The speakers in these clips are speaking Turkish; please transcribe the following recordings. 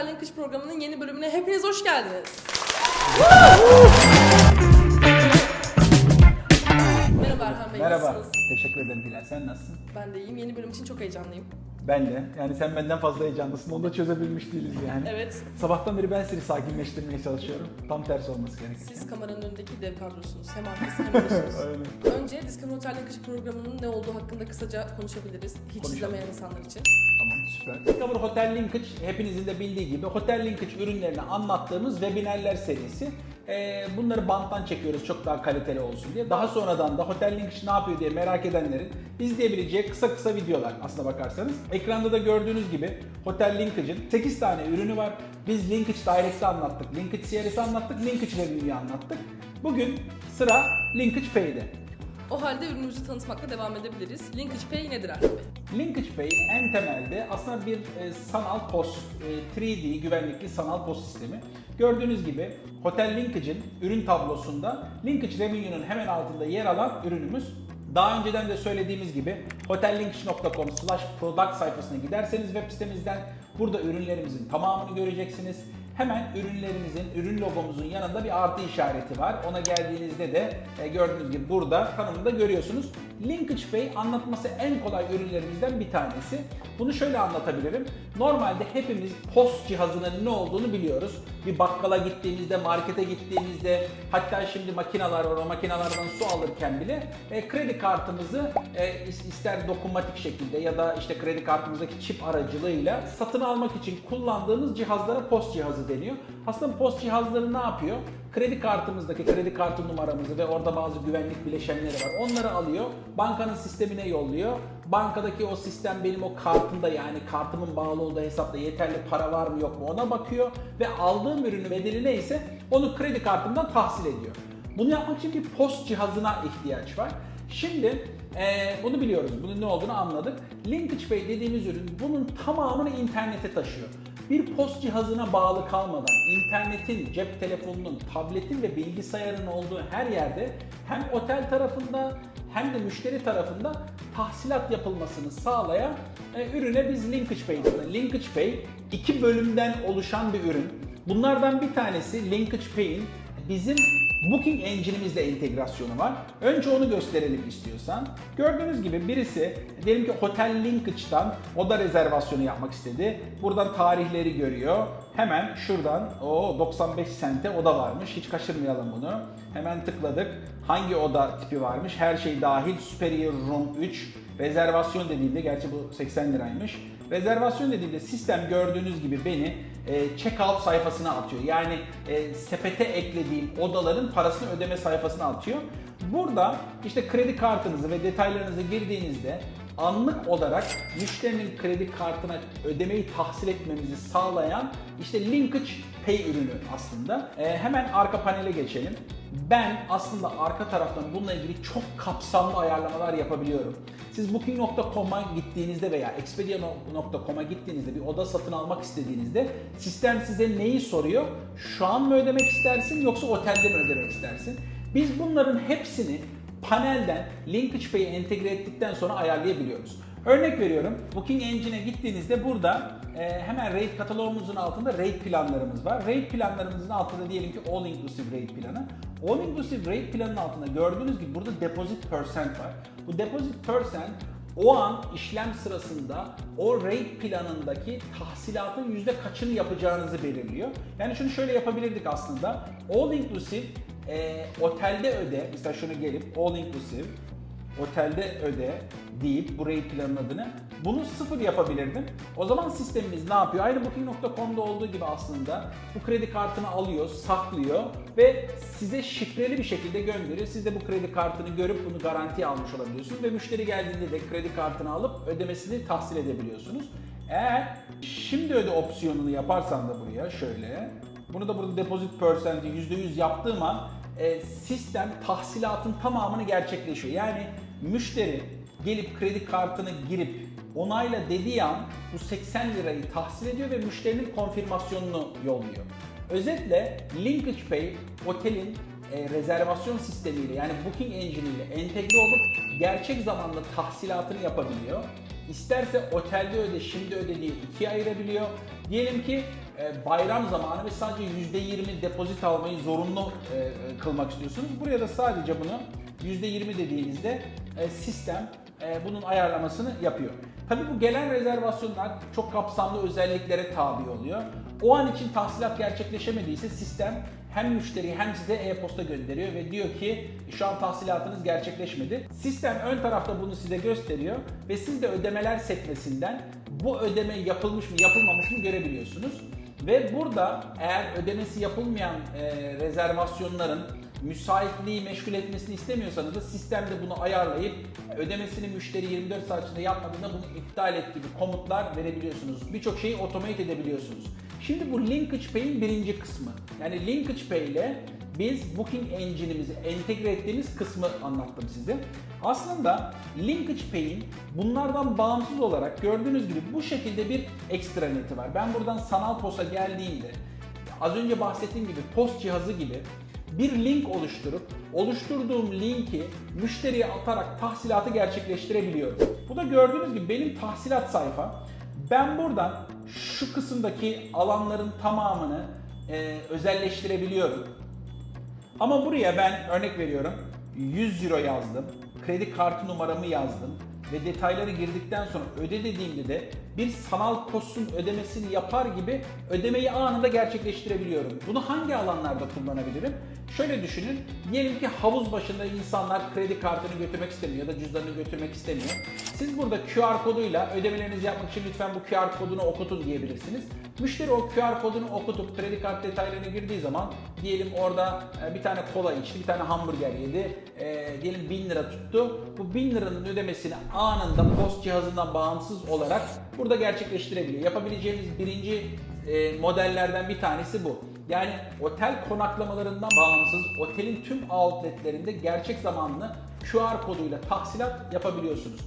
Otel Linkage programının yeni bölümüne hepiniz hoş geldiniz. Merhaba Erhan Bey, Merhaba. nasılsınız? Teşekkür ederim Hilal. Sen nasılsın? Ben de iyiyim. Yeni bölüm için çok heyecanlıyım. Ben de. Yani sen benden fazla heyecanlısın. Onu da çözebilmiş değiliz yani. Evet, Sabahtan beri ben seni sakinleştirmeye çalışıyorum. Tam tersi olması gerekiyor. siz kameranın önündeki dev kadrosunuz. Hem arkası hem önüsünüz. Aynen. Önce Discovery Hotel Linkage programının ne olduğu hakkında kısaca konuşabiliriz. Hiç Konuşalım. izlemeyen insanlar için. Süper. Discover Hotel Linkage hepinizin de bildiği gibi Hotel Linkage ürünlerini anlattığımız webinaller serisi. Ee, bunları banttan çekiyoruz çok daha kaliteli olsun diye. Daha sonradan da Hotel Linkage ne yapıyor diye merak edenlerin izleyebileceği kısa kısa videolar aslına bakarsanız. Ekranda da gördüğünüz gibi Hotel Linkage'in 8 tane ürünü var. Biz Linkage Direct'i anlattık, Linkage CRS'i anlattık, Linkage Review'yu anlattık. Bugün sıra Linkage Pay'de. O halde ürünümüzü tanıtmakla devam edebiliriz. Linkage Pay nedir Erhan Bey? Pay en temelde aslında bir e, sanal POS, e, 3D güvenlikli sanal POS sistemi. Gördüğünüz gibi Hotel Linkage'in ürün tablosunda Linkage Revenue'nun hemen altında yer alan ürünümüz. Daha önceden de söylediğimiz gibi hotellinkage.com slash product sayfasına giderseniz web sitemizden burada ürünlerimizin tamamını göreceksiniz. Hemen ürünlerimizin, ürün logomuzun yanında bir artı işareti var. Ona geldiğinizde de e, gördüğünüz gibi burada tanımında görüyorsunuz. Linkage Pay anlatması en kolay ürünlerimizden bir tanesi. Bunu şöyle anlatabilirim. Normalde hepimiz post cihazının ne olduğunu biliyoruz. Bir bakkala gittiğimizde, markete gittiğimizde, hatta şimdi makineler var, o makinelerden su alırken bile e, kredi kartımızı e, is- ister dokunmatik şekilde ya da işte kredi kartımızdaki çip aracılığıyla satın almak için kullandığımız cihazlara post cihazı deniyor. Aslında post cihazları ne yapıyor? Kredi kartımızdaki kredi kartı numaramızı ve orada bazı güvenlik bileşenleri var. Onları alıyor, bankanın sistemine yolluyor. Bankadaki o sistem benim o kartımda yani kartımın bağlı olduğu hesapta yeterli para var mı yok mu ona bakıyor ve aldığım ürünün bedeli neyse onu kredi kartımdan tahsil ediyor. Bunu yapmak için bir post cihazına ihtiyaç var. Şimdi eee, bunu biliyoruz, bunun ne olduğunu anladık. Linkage Pay dediğimiz ürün bunun tamamını internete taşıyor. Bir post cihazına bağlı kalmadan internetin, cep telefonunun, tabletin ve bilgisayarın olduğu her yerde hem otel tarafında hem de müşteri tarafında tahsilat yapılmasını sağlayan e, ürüne biz Linkage Pay diyoruz. Linkage Pay iki bölümden oluşan bir ürün. Bunlardan bir tanesi Linkage Pay'in bizim Booking Engine'imizle entegrasyonu var. Önce onu gösterelim istiyorsan. Gördüğünüz gibi birisi diyelim ki Hotel Linkage'dan o da rezervasyonu yapmak istedi. Buradan tarihleri görüyor. Hemen şuradan o 95 sente oda varmış. Hiç kaçırmayalım bunu. Hemen tıkladık. Hangi oda tipi varmış? Her şey dahil. Superior Room 3. Rezervasyon dediğimde gerçi bu 80 liraymış. Rezervasyon dediğimde sistem gördüğünüz gibi beni e, checkout sayfasına atıyor. Yani e, sepete eklediğim odaların parasını ödeme sayfasına atıyor. Burada işte kredi kartınızı ve detaylarınızı girdiğinizde anlık olarak müşterinin kredi kartına ödemeyi tahsil etmemizi sağlayan işte Linkage Pay ürünü aslında. E, hemen arka panele geçelim. Ben aslında arka taraftan bununla ilgili çok kapsamlı ayarlamalar yapabiliyorum. Siz Booking.com'a gittiğinizde veya Expedia.com'a gittiğinizde bir oda satın almak istediğinizde sistem size neyi soruyor? Şu an mı ödemek istersin yoksa otelde mi ödemek istersin? Biz bunların hepsini panelden Linkage entegre ettikten sonra ayarlayabiliyoruz. Örnek veriyorum Booking Engine'e gittiğinizde burada e, hemen rate katalogumuzun altında rate planlarımız var. Rate planlarımızın altında diyelim ki All Inclusive Rate planı. All Inclusive Rate planının altında gördüğünüz gibi burada Deposit Percent var. Bu Deposit Percent o an işlem sırasında o rate planındaki tahsilatın yüzde kaçını yapacağınızı belirliyor. Yani şunu şöyle yapabilirdik aslında. All Inclusive e, otelde öde, mesela şunu gelip All Inclusive otelde öde deyip bu rate planın adını bunu sıfır yapabilirdim. O zaman sistemimiz ne yapıyor? Aynı Booking.com'da olduğu gibi aslında bu kredi kartını alıyor, saklıyor ve size şifreli bir şekilde gönderiyor. Siz de bu kredi kartını görüp bunu garantiye almış olabiliyorsunuz ve müşteri geldiğinde de kredi kartını alıp ödemesini tahsil edebiliyorsunuz. Eğer şimdi öde opsiyonunu yaparsan da buraya şöyle bunu da burada deposit percent'i %100 yaptığım an e, sistem tahsilatın tamamını gerçekleşiyor. Yani müşteri gelip kredi kartını girip onayla dediği an bu 80 lirayı tahsil ediyor ve müşterinin konfirmasyonunu yolluyor. Özetle Linkage Pay otelin e, rezervasyon sistemiyle yani Booking Engine ile entegre olup gerçek zamanlı tahsilatını yapabiliyor. İsterse otelde öde, şimdi öde diye ikiye ayırabiliyor. Diyelim ki e, bayram zamanı ve sadece %20 depozit almayı zorunlu e, e, kılmak istiyorsunuz. Buraya da sadece bunu %20 dediğinizde sistem bunun ayarlamasını yapıyor. Tabii bu gelen rezervasyonlar çok kapsamlı özelliklere tabi oluyor. O an için tahsilat gerçekleşemediyse sistem hem müşteriye hem size e-posta gönderiyor ve diyor ki şu an tahsilatınız gerçekleşmedi. Sistem ön tarafta bunu size gösteriyor ve siz de ödemeler sekmesinden bu ödeme yapılmış mı yapılmamış mı görebiliyorsunuz. Ve burada eğer ödemesi yapılmayan e, rezervasyonların müsaitliği meşgul etmesini istemiyorsanız da sistemde bunu ayarlayıp ödemesini müşteri 24 saat içinde yapmadığında bunu iptal et gibi komutlar verebiliyorsunuz. Birçok şeyi otomate edebiliyorsunuz. Şimdi bu Linkage Pay'in birinci kısmı. Yani Linkage Pay ile biz Booking Engine'imizi entegre ettiğimiz kısmı anlattım size. Aslında Linkage Pay'in bunlardan bağımsız olarak gördüğünüz gibi bu şekilde bir ekstraneti var. Ben buradan sanal posa geldiğimde az önce bahsettiğim gibi post cihazı gibi bir link oluşturup oluşturduğum linki müşteriye atarak tahsilatı gerçekleştirebiliyorum. Bu da gördüğünüz gibi benim tahsilat sayfa. Ben buradan şu kısımdaki alanların tamamını e, özelleştirebiliyorum. Ama buraya ben örnek veriyorum 100 euro yazdım, kredi kartı numaramı yazdım ve detayları girdikten sonra öde dediğimde de bir sanal postun ödemesini yapar gibi ödemeyi anında gerçekleştirebiliyorum. Bunu hangi alanlarda kullanabilirim? Şöyle düşünün, diyelim ki havuz başında insanlar kredi kartını götürmek istemiyor ya da cüzdanını götürmek istemiyor. Siz burada QR koduyla ödemelerinizi yapmak için lütfen bu QR kodunu okutun diyebilirsiniz. Müşteri o QR kodunu okutup kredi kart detaylarına girdiği zaman diyelim orada e, bir tane kola içti, bir tane hamburger yedi, e, diyelim 1000 lira tuttu. Bu 1000 liranın ödemesini anında post cihazından bağımsız olarak burada gerçekleştirebiliyor. Yapabileceğimiz birinci e, modellerden bir tanesi bu. Yani otel konaklamalarından bağımsız otelin tüm outletlerinde gerçek zamanlı QR koduyla tahsilat yapabiliyorsunuz.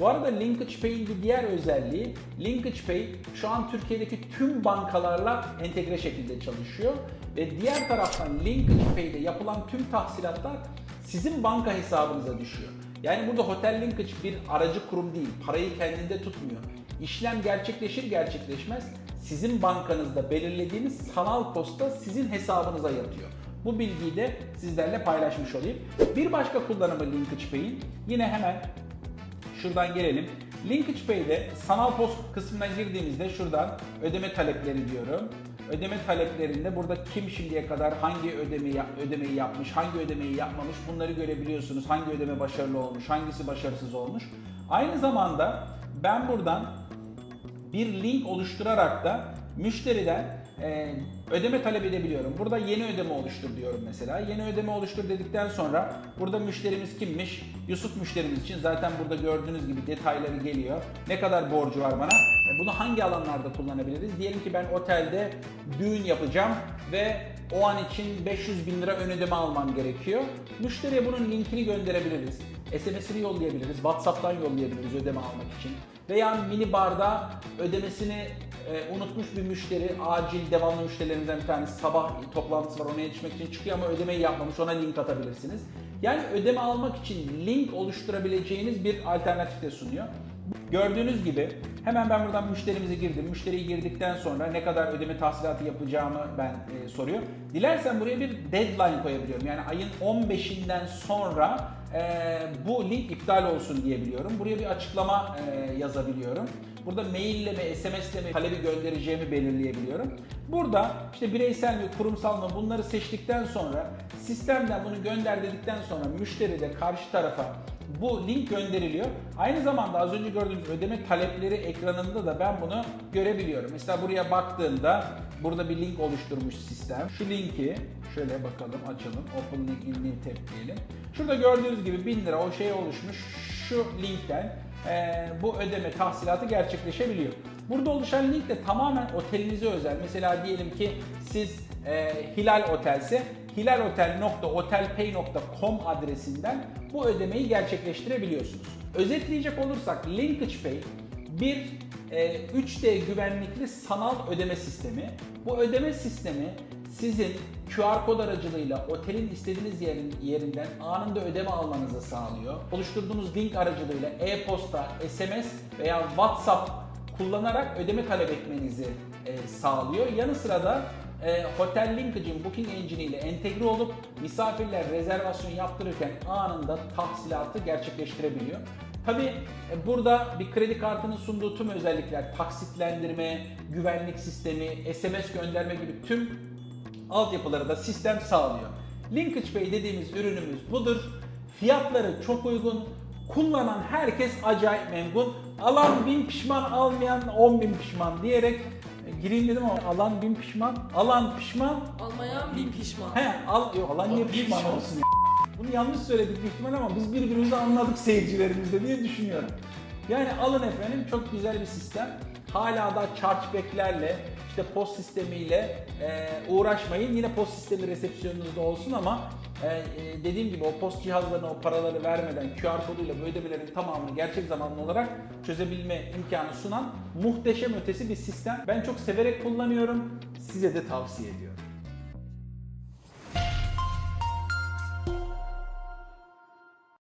Bu arada Linkage Pay'in bir diğer özelliği, Linkage Pay şu an Türkiye'deki tüm bankalarla entegre şekilde çalışıyor. Ve diğer taraftan Linkage Pay'de yapılan tüm tahsilatlar sizin banka hesabınıza düşüyor. Yani burada Hotel Linkage bir aracı kurum değil, parayı kendinde tutmuyor. İşlem gerçekleşir gerçekleşmez sizin bankanızda belirlediğiniz sanal posta sizin hesabınıza yatıyor. Bu bilgiyi de sizlerle paylaşmış olayım. Bir başka kullanımı Linkage Pay'in yine hemen Şuradan gelelim. Linkage Pay'de sanal post kısmına girdiğimizde şuradan ödeme talepleri diyorum. Ödeme taleplerinde burada kim şimdiye kadar hangi ödemeyi, ödemeyi yapmış, hangi ödemeyi yapmamış bunları görebiliyorsunuz. Hangi ödeme başarılı olmuş, hangisi başarısız olmuş. Aynı zamanda ben buradan bir link oluşturarak da müşteriden e, ödeme talep edebiliyorum. Burada yeni ödeme oluştur diyorum mesela. Yeni ödeme oluştur dedikten sonra burada müşterimiz kimmiş? Yusuf müşterimiz için zaten burada gördüğünüz gibi detayları geliyor. Ne kadar borcu var bana? E, bunu hangi alanlarda kullanabiliriz? Diyelim ki ben otelde düğün yapacağım ve o an için 500 bin lira ön ödeme almam gerekiyor. Müşteriye bunun linkini gönderebiliriz. SMS'ini yollayabiliriz, WhatsApp'tan yollayabiliriz ödeme almak için. Veya mini barda ödemesini e, unutmuş bir müşteri, acil devamlı müşterilerimizden bir tanesi sabah toplantısı var ona yetişmek için çıkıyor ama ödemeyi yapmamış ona link atabilirsiniz. Yani ödeme almak için link oluşturabileceğiniz bir alternatif de sunuyor. Gördüğünüz gibi hemen ben buradan müşterimizi girdim. Müşteriyi girdikten sonra ne kadar ödeme tahsilatı yapacağımı ben e, soruyor. Dilersen buraya bir deadline koyabiliyorum. Yani ayın 15'inden sonra e, bu link iptal olsun diyebiliyorum. Buraya bir açıklama e, yazabiliyorum. Burada maille mi, SMS'le mi talebi göndereceğimi belirleyebiliyorum. Burada işte bireysel mi, kurumsal mı bunları seçtikten sonra sistemden bunu gönder dedikten sonra müşteri de karşı tarafa bu link gönderiliyor. Aynı zamanda az önce gördüğünüz ödeme talepleri ekranında da ben bunu görebiliyorum. Mesela buraya baktığımda burada bir link oluşturmuş sistem. Şu linki şöyle bakalım açalım. Open link in new. Şurada gördüğünüz gibi 1000 lira o şey oluşmuş. Şu linkten e, bu ödeme tahsilatı gerçekleşebiliyor. Burada oluşan link de tamamen otelinize özel. Mesela diyelim ki siz e, Hilal Otel'se hilalhotel.otelpay.com adresinden bu ödemeyi gerçekleştirebiliyorsunuz. Özetleyecek olursak Linkage Pay bir e, 3D güvenlikli sanal ödeme sistemi. Bu ödeme sistemi sizin QR kod aracılığıyla otelin istediğiniz yerin, yerinden anında ödeme almanızı sağlıyor. Oluşturduğunuz link aracılığıyla e-posta, SMS veya WhatsApp kullanarak ödeme talep etmenizi e, sağlıyor. Yanı sıra da e, Hotel Linkage'in Booking Engine ile entegre olup misafirler rezervasyon yaptırırken anında tahsilatı gerçekleştirebiliyor. Tabi burada bir kredi kartının sunduğu tüm özellikler, taksitlendirme, güvenlik sistemi, SMS gönderme gibi tüm altyapıları da sistem sağlıyor. Linkage Pay dediğimiz ürünümüz budur. Fiyatları çok uygun. Kullanan herkes acayip memnun. Alan bin pişman, almayan on bin pişman diyerek e, gireyim dedim ama alan bin pişman, alan pişman. Almayan bin pişman. He, al, yok alan niye pişman olsun ya? Bunu yanlış söyledik büyük ihtimal ama biz birbirimizi anladık seyircilerimizle diye düşünüyorum. Yani alın efendim çok güzel bir sistem. Hala da chargeback'lerle işte post sistemiyle e, uğraşmayın. Yine post sistemi resepsiyonunuzda olsun ama e, dediğim gibi o post cihazlarına o paraları vermeden QR koduyla bu ödemelerin tamamını gerçek zamanlı olarak çözebilme imkanı sunan muhteşem ötesi bir sistem. Ben çok severek kullanıyorum. Size de tavsiye ediyorum.